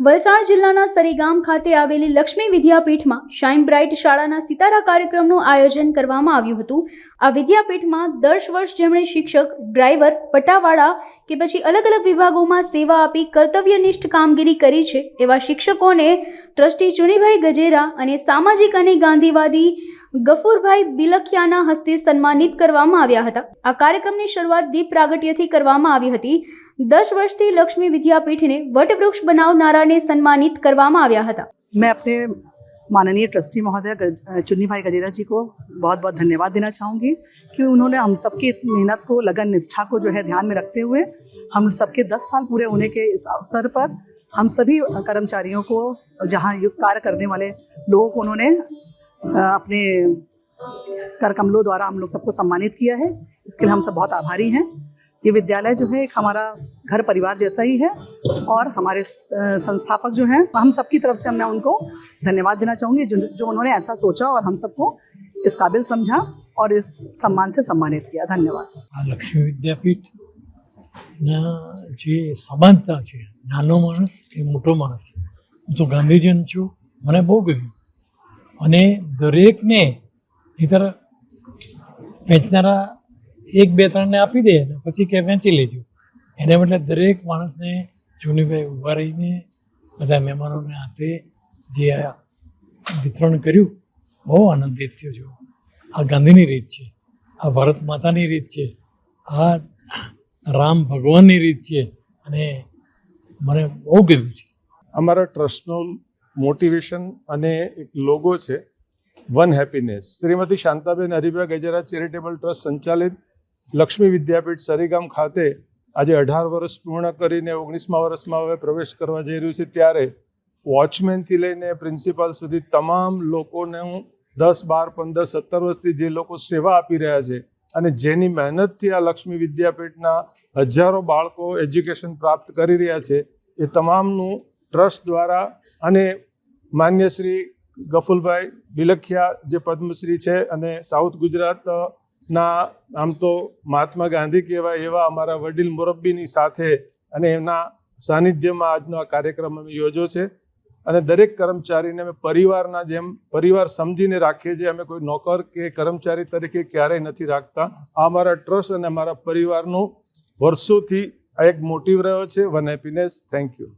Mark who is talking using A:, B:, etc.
A: વલસાડ જિલ્લાના સરીગામ ખાતે આવેલી લક્ષ્મી વિદ્યાપીઠમાં શાઇન બ્રાઇટ શાળાના સિતારા કાર્યક્રમનું આયોજન કરવામાં આવ્યું હતું. આ વિદ્યાપીઠમાં દસ વર્ષ જેમણે શિક્ષક ડ્રાઈવર પટાવાળા કે પછી અલગ અલગ વિભાગોમાં સેવા આપી કર્તવ્યનિષ્ઠ કામગીરી કરી છે એવા શિક્ષકોને ટ્રસ્ટી ચુનીભાઈ ગજેરા અને સામાજિક અને ગાંધીવાદી ગફુરભાઈ બિલખિયાના હસ્તે સન્માનિત કરવામાં આવ્યા હતા આ કાર્યક્રમની શરૂઆત દીપ પ્રાગટ્યથી કરવામાં આવી હતી દસ વર્ષથી લક્ષ્મી વિદ્યાપીઠને વટવૃક્ષ બનાવનારાને સન્માનિત કરવામાં આવ્યા હતા
B: मैं अपने माननीय ट्रस्टी महोदय ग- चुन्नी भाई गजेरा जी को बहुत बहुत धन्यवाद देना चाहूँगी कि उन्होंने हम सबकी मेहनत को लगन निष्ठा को जो है ध्यान में रखते हुए हम सबके दस साल पूरे होने के इस अवसर पर हम सभी कर्मचारियों को जहाँ ये कार्य करने वाले लोगों को उन्होंने अ, अपने कर कमलों द्वारा हम लोग सबको सम्मानित किया है इसके लिए हम सब बहुत आभारी हैं ये विद्यालय जो है एक हमारा घर परिवार जैसा ही है और हमारे अ, संस्थापक जो हैं हम सबकी तरफ से मैं उनको धन्यवाद देना चाहूँगी जो जो उन्होंने ऐसा सोचा और हम सबको इस काबिल समझा और इस सम्मान से सम्मानित किया धन्यवाद
C: આ લક્ષ્મી વિદ્યાપીઠના જે સમાનતા છે નાનો માણસ એ મોટો માણસ હું તો ગાંધીજન છું મને બહુ ગમ્યું અને દરેકને નહીતર વેચનારા એક, બે, ત્રણને આપી દે પછી કે વેચી લેજો. એને બદલે દરેક માણસને જૂનીભાઈ ઊભા રહીને બધા મહેમાનોને હાથે જે વિતરણ કર્યું, બહુ આનંદિત થયો છું આ ગાંધીની રીત છે, આ ભારત માતાની રીત છે, આ રામ ભગવાનની રીત છે અને મને બહુ ગમ્યું છે.
D: અમારા ટ્રસ્ટનું મોટિવેશન અને એક લોગો છે one happiness Shrimati Shantaben Haribha Gajera charitable trust સંચાલિત લક્ષ્મી વિદ્યાપીઠ સરીગામ ખાતે આજે અઢાર વર્ષ પૂર્ણ કરીને ઓગણીસમા વર્ષમાં હવે પ્રવેશ કરવા જઈ રહ્યું છે. ત્યારે વોચમેનથી લઈને પ્રિન્સિપાલ સુધી તમામ લોકોને હું દસ, બાર, પંદર, સત્તર વર્ષથી જે લોકો સેવા આપી રહ્યા છે અને જેની મહેનતથી આ લક્ષ્મી વિદ્યાપીઠના હજારો બાળકો એજ્યુકેશન પ્રાપ્ત કરી રહ્યા છે, એ તમામનું ટ્રસ્ટ દ્વારા અને માન્ય શ્રી ગફુલભાઈ બિલખિયા જે પદ્મશ્રી છે અને સાઉથ ગુજરાતના આમ તો મહાત્મા ગાંધી કહેવાય એવા અમારા વડીલ મોરબ્બીની સાથે અને એમના સાનિધ્યમાં આજનો આ કાર્યક્રમ અમે યોજ્યો છે. અને દરેક કર્મચારીને અમે પરિવારના જેમ, પરિવાર સમજીને રાખીએ છીએ. અમે કોઈ નોકર કે કર્મચારી તરીકે ક્યારેય નથી રાખતા. આ અમારા ટ્રસ્ટ અને અમારા પરિવારનું વર્ષોથી આ એક મોટિવ રહ્યો છે. One happiness. Thank you.